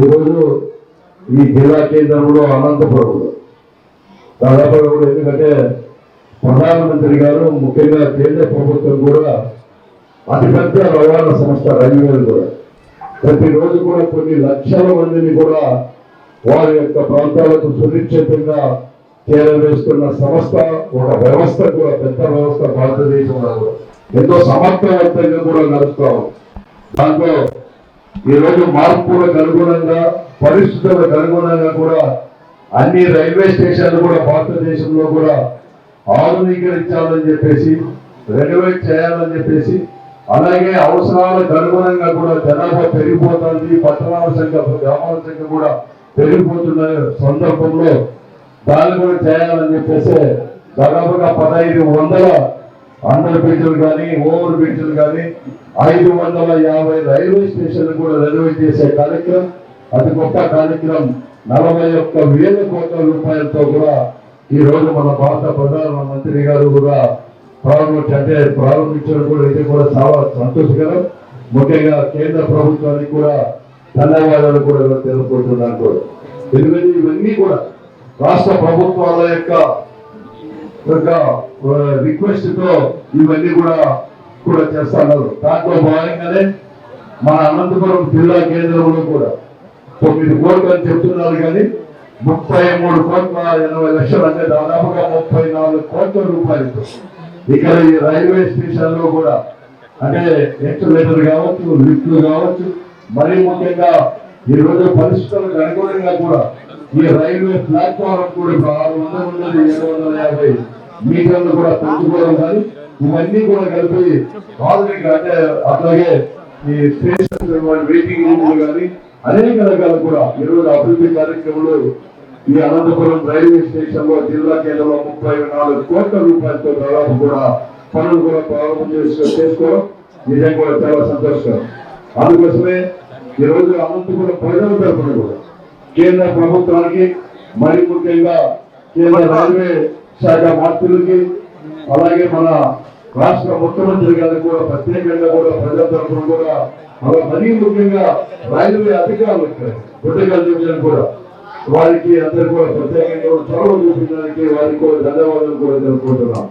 ఈరోజు ఈ జిల్లా కేంద్రంలో అనంతపురంలో దాదాపు కూడా ఎందుకంటే ప్రధానమంత్రి గారు ముఖ్యంగా కేంద్ర ప్రభుత్వం కూడా అతిపెద్ద రవాణా సంస్థ రైల్వేలు కూడా. ప్రతిరోజు కూడా కొన్ని లక్షల మందిని కూడా వారి యొక్క ప్రాంతాలకు సురక్షితంగా చేరవేస్తున్న సంస్థ ఒక వ్యవస్థ కూడా పెద్ద వ్యవస్థ భారతదేశంలో. ఎంతో సమర్థవంతంగా కూడా నడుస్తాం దాంట్లో ఈరోజు మార్పులకు అనుగుణంగా పరిస్థితులకు అనుగుణంగా కూడా అన్ని రైల్వే స్టేషన్లు కూడా భారతదేశంలో కూడా ఆధునీకరించాలని చెప్పేసి రెనోవేట్ చేయాలని చెప్పేసి అలాగే అవసరాలకు అనుగుణంగా కూడా జనాభా పెరిగిపోతుంది పట్టణాల సంఖ్య గ్రామాల సంఖ్య కూడా పెరిగిపోతున్న సందర్భంలో దాన్ని కూడా చేయాలని చెప్పేసి దాదాపుగా పదహైదు వందల అండర్ బ్రిడ్జ్లు కానీ ఓవర్ బ్రిడ్జ్లు కానీ ఐదు వందల యాభై రైల్వే స్టేషన్లు కూడా రెనోవేట్ చేసే కార్యక్రమం అతి గొప్ప కార్యక్రమం. నలభై ఒక్క వేల కోట్ల రూపాయలతో కూడా ఈ రోజు మన భారత ప్రధాన మంత్రి గారు కూడా ప్రారంభించి అంటే ప్రారంభించడం కూడా ఇది కూడా చాలా సంతోషకరం. ముఖ్యంగా కేంద్ర ప్రభుత్వానికి కూడా ధన్యవాదాలు కూడా తెలుపుకుంటున్నాను కూడా ఎందుకంటే ఇవన్నీ కూడా రాష్ట్ర ప్రభుత్వాల యొక్క యొక్క రిక్వెస్ట్తో ఇవన్నీ కూడా కూడా చేస్తున్నారు దాంట్లో భాగంగానే మన అనంతపురం జిల్లా కేంద్రంలో కూడా తొమ్మిది కోట్లు అని చెప్తున్నారు కానీ ముప్పై మూడు కోట్ల ఎనభై లక్షలు అంటే దాదాపుగా ముప్పై నాలుగు కోట్ల రూపాయలతో ఇక్కడ ఈ రైల్వే స్టేషన్లో కూడా అంటే ఎక్స్లేటర్ కావచ్చు లిఫ్ట్లు కావచ్చు మరీ ముఖ్యంగా ఈ రోజు పరిస్థితులకు అనుగుణంగా కూడా ఈ రైల్వే ప్లాట్ఫారం కూడా ఇప్పుడు ఆరు వందల ఉన్నది ఏడు వందల యాభై మీటర్లు కూడా పెంచుకోవడం కానీ ఇవన్నీ కూడా కలిపి ఆధునిక అంటే అట్లాగే ఈ స్టేషన్ వెయిటింగ్ రూమ్లు కానీ అనేక రకాలు కూడా ఈరోజు అభివృద్ధి కార్యక్రమంలో ఈ అనంతపురం రైల్వే స్టేషన్లో జిల్లా కేంద్రంలో ముప్పై నాలుగు కోట్ల రూపాయలతో దాదాపు కూడా పనులు కూడా ప్రారంభం చేసుకోవడం నిజంగా చాలా సంతోషకరం. అందుకోసమే ఈరోజు అనంతపురం ప్రజల తరఫున కూడా కేంద్ర ప్రభుత్వానికి మరి ముఖ్యంగా కేంద్ర రైల్వే శాఖ మంత్రులకి అలాగే మన రాష్ట్ర ముఖ్యమంత్రి గారికి కూడా ప్రత్యేకంగా కూడా ప్రజల తరఫున కూడా అలా మరీ ముఖ్యంగా రైల్వే అధికారులు గుడ్డగా కూడా వారికి అందరు కూడా ప్రత్యేకంగా చొరవ చూపించడానికి వారికి కూడా ధన్యవాదాలు కూడా తెలుపుకుంటున్నాం.